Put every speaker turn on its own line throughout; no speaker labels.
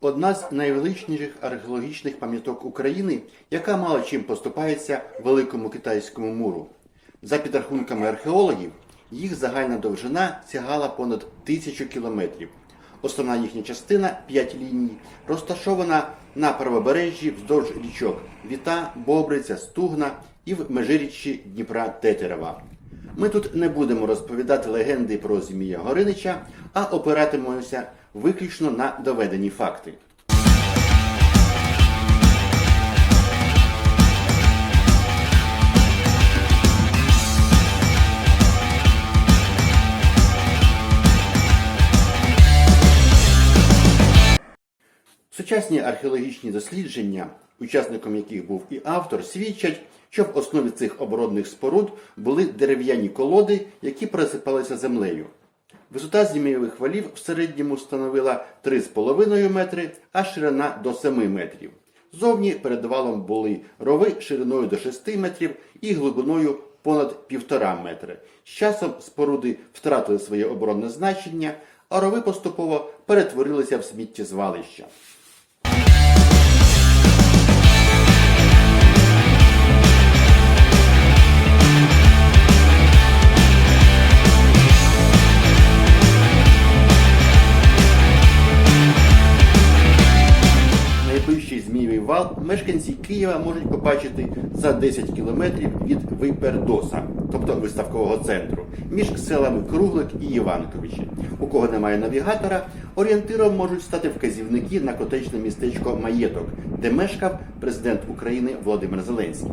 одна з найвеличніших археологічних пам'яток України, яка мало чим поступається великому китайському муру. За підрахунками археологів, їх загальна довжина сягала понад тисячу кілометрів. Основна їхня частина 5 ліній, розташована на правобережжі вздовж річок Віта, Бобриця, Стугна і в межиріччі Дніпра Тетерева. Ми тут не будемо розповідати легенди про Змія Горинича, а опиратимемося виключно на доведені факти. Сучасні археологічні дослідження, учасником яких був і автор, свідчать, що в основі цих оборонних споруд були дерев'яні колоди, які присипалися землею. Висота зім'євих валів в середньому становила 3,5 метри, а ширина до 7 метрів. Зовні перед валом були рови шириною до 6 метрів і глибиною понад 1,5 метри. З часом споруди втратили своє оборонне значення, а рови поступово перетворилися в сміттєзвалища. Змієвий вал мешканці Києва можуть побачити за 10 кілометрів від Випердоса, тобто виставкового центру, між селами Круглик і Іванковичі. У кого немає навігатора, орієнтиром можуть стати вказівники на котечне містечко Маєток, де мешкав президент України Володимир Зеленський.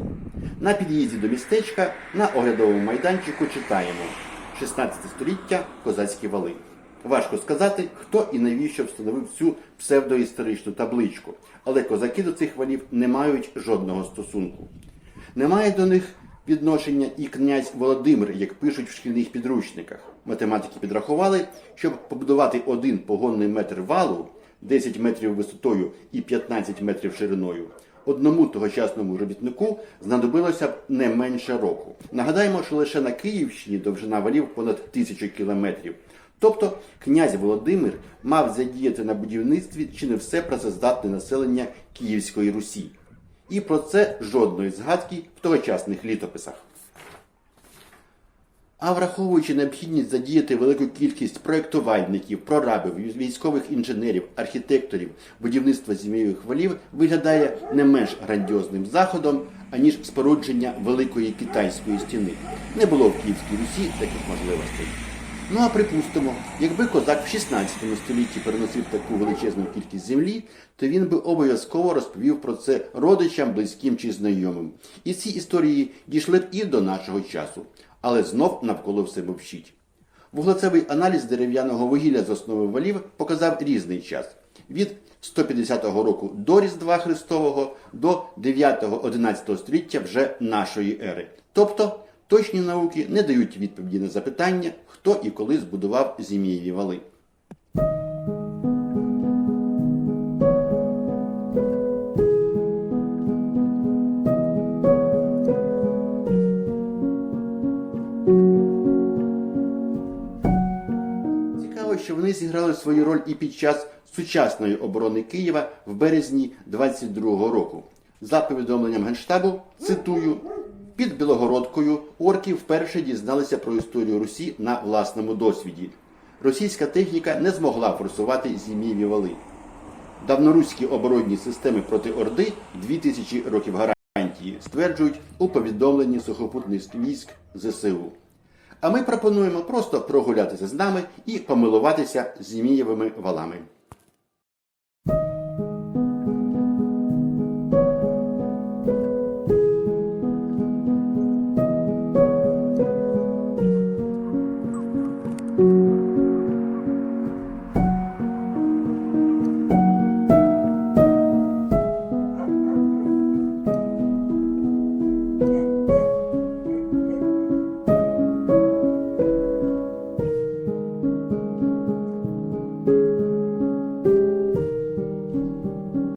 На під'їзді до містечка на оглядовому майданчику читаємо 16 століття козацькі вали. Важко сказати, хто і навіщо встановив цю псевдоісторичну табличку, але козаки до цих валів не мають жодного стосунку. Немає до них відношення і князь Володимир, як пишуть в шкільних підручниках. Математики підрахували, щоб побудувати один погонний метр валу, 10 метрів висотою і 15 метрів шириною, одному тогочасному робітнику знадобилося б не менше року. Нагадаємо, що лише на Київщині довжина валів понад тисячу кілометрів. Тобто князь Володимир мав задіяти на будівництві чи не все працездатне населення Київської Русі. І про це жодної згадки в тогочасних літописах. А враховуючи необхідність задіяти велику кількість проєктувальників, прорабів, військових інженерів, архітекторів, будівництва зім'євих валів виглядає не менш грандіозним заходом, аніж спорудження великої китайської стіни. Не було в Київській Русі таких можливостей. Ну а припустимо, якби козак в 16 столітті переносив таку величезну кількість землі, то він би обов'язково розповів про це родичам, близьким чи знайомим. І ці історії дійшли б і до нашого часу, але знов навколо все мовчить. Вуглецевий аналіз дерев'яного вугілля з основи валів показав різний час від 150 року до Різдва Христового до 9-11 століття вже нашої ери. Тобто точні науки не дають відповіді на запитання, хто і коли збудував зім'єві вали. Цікаво, що вони зіграли свою роль і під час сучасної оборони Києва в березні 22-го року. За повідомленням Генштабу, цитую, під Білогородкою орки вперше дізналися про історію Русі на власному досвіді. Російська техніка не змогла форсувати зім'єві вали. Давноруські оборонні системи проти Орди 2000 років гарантії стверджують у повідомленні сухопутних військ ЗСУ. А ми пропонуємо просто прогулятися з нами і помилуватися змієвими валами.